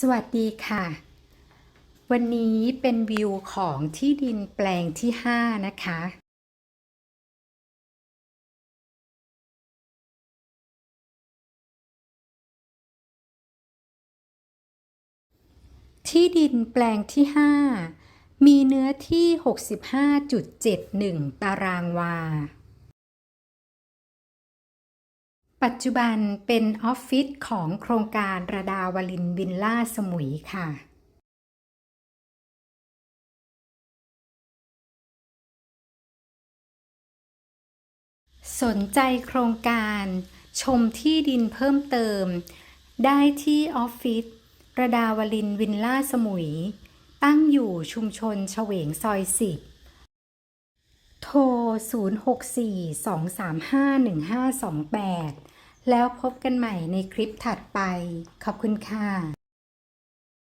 สวัสดีค่ะ วันนี้เป็นวิวของที่ดินแปลงที่ 5 นะคะ ที่ดินแปลงที่ 5 มีเนื้อที่ 65.71 ตารางวา ปัจจุบันเป็นออฟฟิศของโครงการระดาวลินวิลล่าสมุยค่ะสนใจโครงการชมที่ดินเพิ่มเติม ได้ที่ออฟฟิศระดาวลินวิลล่าสมุย ตั้งอยู่ชุมชนเฉวงซอย10โทร 0642351528 แล้วพบกันใหม่ในคลิปถัดไป ขอบคุณค่ะ